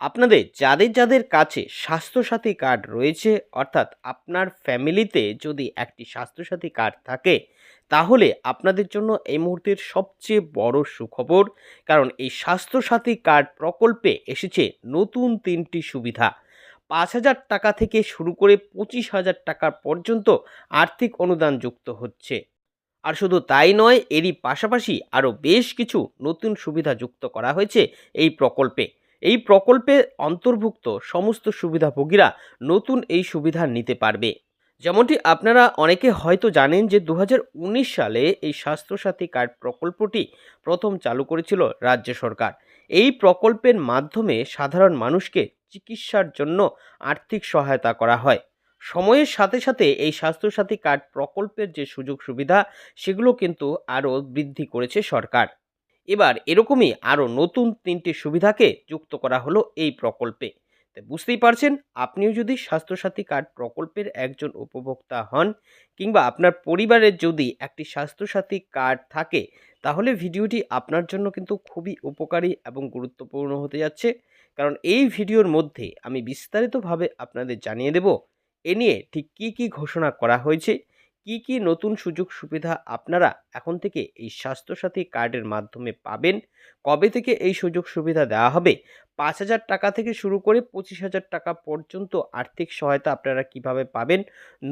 আপনাদের যাদের যাদের কাছে স্বাস্থ্যসাথী কার্ড রয়েছে, অর্থাৎ আপনার ফ্যামিলিতে যদি একটি স্বাস্থ্যসাথী কার্ড থাকে, তাহলে আপনাদের জন্য এই মুহূর্তের সবচেয়ে বড় সুখবর, কারণ এই স্বাস্থ্যসাথী কার্ড প্রকল্পে এসেছে নতুন তিনটি সুবিধা। পাঁচ হাজার টাকা থেকে শুরু করে পঁচিশ হাজার টাকা পর্যন্ত আর্থিক অনুদান যুক্ত হচ্ছে। আর শুধু তাই নয়, এরই পাশাপাশি আরও বেশ কিছু নতুন সুবিধা যুক্ত করা হয়েছে এই প্রকল্পে। এই প্রকল্পে অন্তর্ভুক্ত সমস্ত সুবিধাভোগীরা নতুন এই সুবিধা নিতে পারবে। যেমনটি আপনারা অনেকে হয়তো জানেন যে দু হাজার উনিশ সালে এই স্বাস্থ্যসাথী কার্ড প্রকল্পটি প্রথম চালু করেছিল রাজ্য সরকার। এই প্রকল্পের মাধ্যমে সাধারণ মানুষকে চিকিৎসার জন্য আর্থিক সহায়তা করা হয়। সময়ের সাথে সাথে এই স্বাস্থ্যসাথী কার্ড প্রকল্পের যে সুযোগ সুবিধা, সেগুলো কিন্তু আরও বৃদ্ধি করেছে সরকার। এবার এরকমই আরও নতুন তিনটি সুবিধাকে যুক্ত করা হলো এই প্রকল্পে। তো বুঝতেই পারছেন, আপনিও যদি স্বাস্থ্যসাথী কার্ড প্রকল্পের একজন উপভোক্তা হন কিংবা আপনার পরিবারের যদি একটি স্বাস্থ্যসাথী কার্ড থাকে, তাহলে ভিডিওটি আপনার জন্য কিন্তু খুবই উপকারী এবং গুরুত্বপূর্ণ হতে যাচ্ছে। কারণ এই ভিডিওর মধ্যে আমি বিস্তারিতভাবে আপনাদের জানিয়ে দেব। এ নিয়ে ঠিক কী কী ঘোষণা করা হয়েছে কি কি নতুন সুযোগ, সুবিধা আপনারা এখন থেকে এই স্বাস্থ্যসাথী কার্ডের মাধ্যমে পাবেন? কবে থেকে এই সুযোগ, সুবিধা দেওয়া হবে? পাঁচ হাজার টাকা থেকে শুরু করে পঁচিশ হাজার টাকা পর্যন্ত আর্থিক সহায়তা আপনারা কীভাবে পাবেন?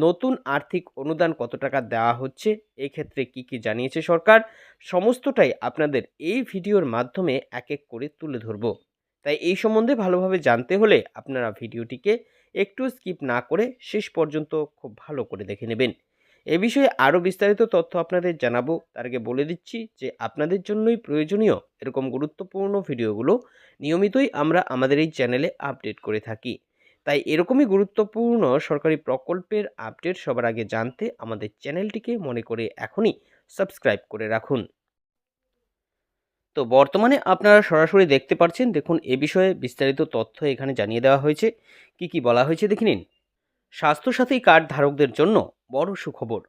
নতুন আর্থিক অনুদান কত টাকা দেওয়া হচ্ছে? এক্ষেত্রে কি কি জানিয়েছে সরকার? সমস্তটাই আপনাদের এই ভিডিওর মাধ্যমে এক এক করে তুলে ধরব। তাই এই সম্বন্ধে ভালোভাবে জানতে হলে আপনারা ভিডিওটিকে একটু স্কিপ না করে শেষ পর্যন্ত খুব ভালো করে দেখে নেবেন। এ বিষয়ে আরও বিস্তারিত তথ্য আপনাদের জানাব। তার আগে বলে দিচ্ছি যে আপনাদের জন্যই প্রয়োজনীয় এরকম গুরুত্বপূর্ণ ভিডিওগুলো নিয়মিতই আমরা আমাদের এই চ্যানেলে আপডেট করে থাকি। তাই এরকমই গুরুত্বপূর্ণ সরকারি প্রকল্পের আপডেট সবার আগে জানতে আমাদের চ্যানেলটিকে মনে করে এখনই সাবস্ক্রাইব করে রাখুন। তো বর্তমানে আপনারা সরাসরি দেখতে পাচ্ছেন দেখুন এ বিষয়ে বিস্তারিত তথ্য এখানে জানিয়ে দেওয়া হয়েছে। কি কি বলা হয়েছে দেখে নিন। স্বাস্থ্যসাথী কার্ড ধারকদের জন্য বড় সুখবর।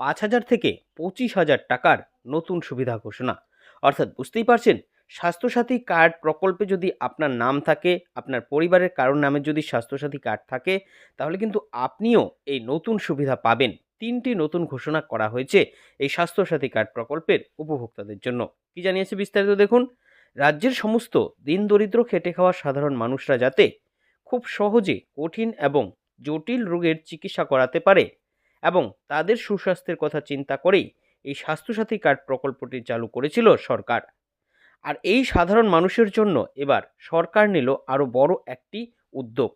পাঁচ হাজার থেকে পঁচিশ হাজার টাকার নতুন সুবিধা ঘোষণা। অর্থাৎ বুঝতেই পারছেন, স্বাস্থ্যসাথী কার্ড প্রকল্পে যদি আপনার নাম থাকে, আপনার পরিবারের কারোর নামে যদি স্বাস্থ্যসাথী কার্ড থাকে, তাহলে কিন্তু আপনিও এই নতুন সুবিধা পাবেন। তিনটি নতুন ঘোষণা করা হয়েছে এই স্বাস্থ্যসাথী কার্ড প্রকল্পের উপভোক্তাদের জন্য। কি জানিয়েছে বিস্তারিত দেখুন? রাজ্যের সমস্ত দিন দরিদ্র খেটে খাওয়া সাধারণ মানুষরা যাতে খুব সহজে কঠিন এবং জটিল রোগের চিকিৎসা করাতে পারে এবং তাদের সুস্বাস্থ্যের কথা চিন্তা করেই এই স্বাস্থ্যসাথী কার্ড প্রকল্পটি চালু করেছিল সরকার। আর এই সাধারণ মানুষের জন্য এবার সরকার নিল আরও বড় একটি উদ্যোগ।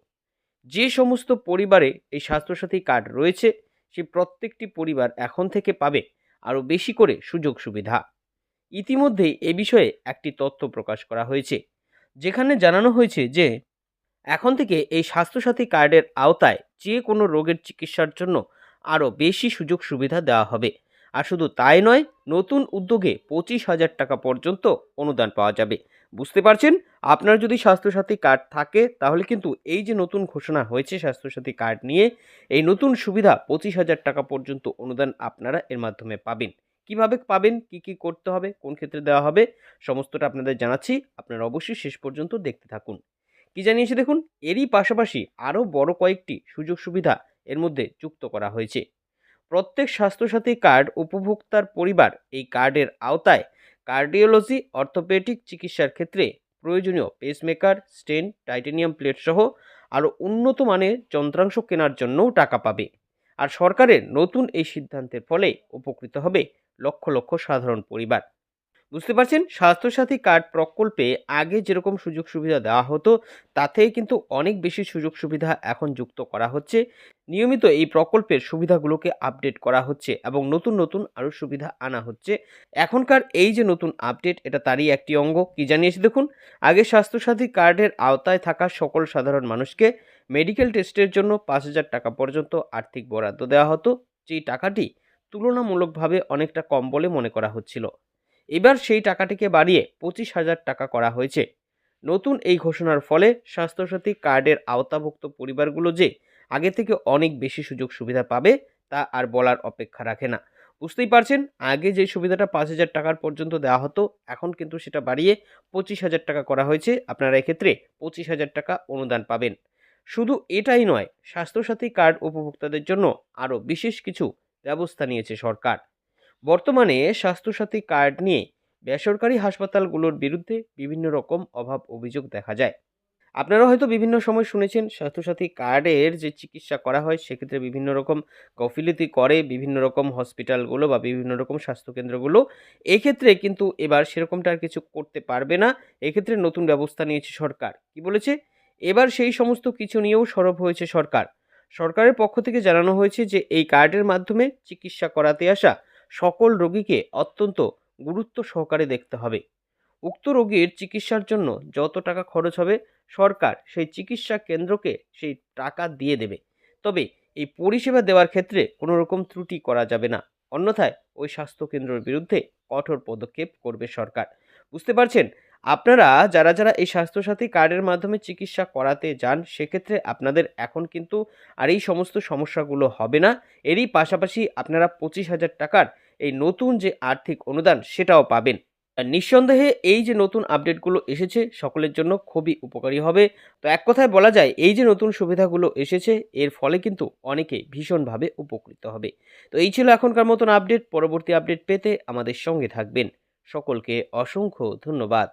যে সমস্ত পরিবারে এই স্বাস্থ্যসাথী কার্ড রয়েছে, সে প্রত্যেকটি পরিবার এখন থেকে পাবে আরও বেশি করে সুযোগ সুবিধা। ইতিমধ্যেই এ বিষয়ে একটি তথ্য প্রকাশ করা হয়েছে, যেখানে জানানো হয়েছে যে, এখন থেকে এই স্বাস্থ্যসাথী কার্ডের আওতায় যে কোনো রোগের চিকিৎসার জন্য আরও বেশি সুযোগ সুবিধা দেওয়া হবে। আর শুধু তাই নয়, নতুন উদ্যোগে পঁচিশ হাজার টাকা পর্যন্ত অনুদান পাওয়া যাবে। বুঝতে পারছেন? আপনার যদি স্বাস্থ্যসাথী কার্ড থাকে, তাহলে কিন্তু এই যে নতুন ঘোষণা হয়েছে স্বাস্থ্যসাথী কার্ড নিয়ে, এই নতুন সুবিধা পঁচিশ হাজার টাকা পর্যন্ত অনুদান আপনারা এর মাধ্যমে পাবেন। কীভাবে পাবেন? কি কি করতে হবে? কোন ক্ষেত্রে দেওয়া হবে? সমস্তটা আপনাদের জানাচ্ছি। আপনারা অবশ্যই শেষ পর্যন্ত দেখতে থাকুন। কি জানিয়েছে দেখুন? এরই পাশাপাশি আরও বড় কয়েকটি সুযোগ সুবিধা এর মধ্যে যুক্ত করা হয়েছে। প্রত্যেক স্বাস্থ্যসাথী কার্ড উপভোক্তার পরিবার এই কার্ডের আওতায় কার্ডিওলজি, অর্থোপেডিক চিকিৎসার ক্ষেত্রে প্রয়োজনীয় পেসমেকার স্টেন টাইটেনিয়াম প্লেট সহ আরও উন্নত মানের যন্ত্রাংশ কেনার জন্যও টাকা পাবে। আর সরকারের নতুন এই সিদ্ধান্তের ফলে উপকৃত হবে লক্ষ লক্ষ সাধারণ পরিবার। বুঝতে পারছেন? স্বাস্থ্যসাথী কার্ড প্রকল্পে আগে যেরকম সুযোগ সুবিধা দেওয়া হতো তাতে কিন্তু অনেক বেশি সুযোগ সুবিধা এখন যুক্ত করা হচ্ছে। নিয়মিত এই প্রকল্পের সুবিধাগুলোকে আপডেট করা হচ্ছে এবং নতুন নতুন আরও সুবিধা আনা হচ্ছে। এখনকার এই যে নতুন আপডেট এটা তারই একটি অঙ্গ। কি জানিয়েছে দেখুন? আগে স্বাস্থ্যসাথী কার্ডের আওতায় থাকা সকল সাধারণ মানুষকে মেডিকেল টেস্টের জন্য পাঁচ হাজার টাকা পর্যন্ত আর্থিক বরাদ্দ দেওয়া হতো। যেই টাকাটি তুলনামূলকভাবে অনেকটা কম বলে মনে করা হচ্ছিল। এবার সেই টাকাটিকে বাড়িয়ে পঁচিশ হাজার টাকা করা হয়েছে। নতুন এই ঘোষণার ফলে স্বাস্থ্যসাথী কার্ডের আওতাভুক্ত পরিবারগুলো যে আগে থেকে অনেক বেশি সুযোগ সুবিধা পাবে, তা আর বলার অপেক্ষা রাখে না। বুঝতেই পারছেন, আগে যে সুবিধাটা পাঁচ হাজার টাকার পর্যন্ত দেওয়া হতো, এখন কিন্তু সেটা বাড়িয়ে পঁচিশ হাজার টাকা করা হয়েছে। আপনারা এক্ষেত্রে পঁচিশ হাজার টাকা অনুদান পাবেন। শুধু এটাই নয়, স্বাস্থ্যসাথী কার্ড উপভোক্তাদের জন্য আরও বিশেষ কিছু ব্যবস্থা নিয়েছে সরকার। বর্তমানে স্বাস্থ্যসাথী কার্ড নিয়ে বেসরকারি হাসপাতালগুলোর বিরুদ্ধে বিভিন্ন রকম অভাব অভিযোগ দেখা যায়। আপনারা হয়তো বিভিন্ন সময় শুনেছেন স্বাস্থ্যসাথী কার্ডের যে চিকিৎসা করা হয়, সেক্ষেত্রে বিভিন্ন রকম গফিলতি করে, বিভিন্ন রকম হসপিটালগুলো বা বিভিন্ন রকম স্বাস্থ্যকেন্দ্রগুলো। এক্ষেত্রে কিন্তু এবার সেরকমটা আর কিছু করতে পারবে না। এক্ষেত্রে নতুন ব্যবস্থা নিয়েছে সরকার। কি বলেছে? এবার সেই সমস্ত কিছু নিয়েও সরব হয়েছে সরকার। সরকারের পক্ষ থেকে জানানো হয়েছে যে, এই কার্ডের মাধ্যমে চিকিৎসা করাতে আসা সকল রোগীকে অত্যন্ত গুরুত্ব সহকারে দেখতে হবে। উক্ত রোগীর চিকিৎসার জন্য যত টাকা খরচ হবে, সরকার সেই চিকিৎসা কেন্দ্রকে সেই টাকা দিয়ে দেবে। তবে এই পরিষেবা দেওয়ার ক্ষেত্রে কোনো রকম ত্রুটি করা যাবে না। অন্যথায় ওই স্বাস্থ্যকেন্দ্রের বিরুদ্ধে কঠোর পদক্ষেপ করবে সরকার। বুঝতে পারছেন? আপনারা যারা যারা এই স্বাস্থ্যসাথী কার্ডের মাধ্যমে চিকিৎসা করাতে যান, সেক্ষেত্রে আপনাদের এখন কিন্তু আর এই সমস্ত সমস্যাগুলো হবে না। এরই পাশাপাশি আপনারা পঁচিশ হাজার টাকার এই নতুন যে আর্থিক অনুদান, সেটাও পাবেন। নিঃসন্দেহে এই যে নতুন আপডেটগুলো এসেছে, সকলের জন্য খুবই উপকারী হবে। তো এক কথায় বলা যায়, এই যে নতুন সুবিধাগুলো এসেছে, এর ফলে কিন্তু অনেকে ভীষণভাবে উপকৃত হবে। তো এই ছিল এখনকার মতন আপডেট। পরবর্তী আপডেট পেতে আমাদের সঙ্গে থাকবেন। সকলকে অসংখ্য ধন্যবাদ।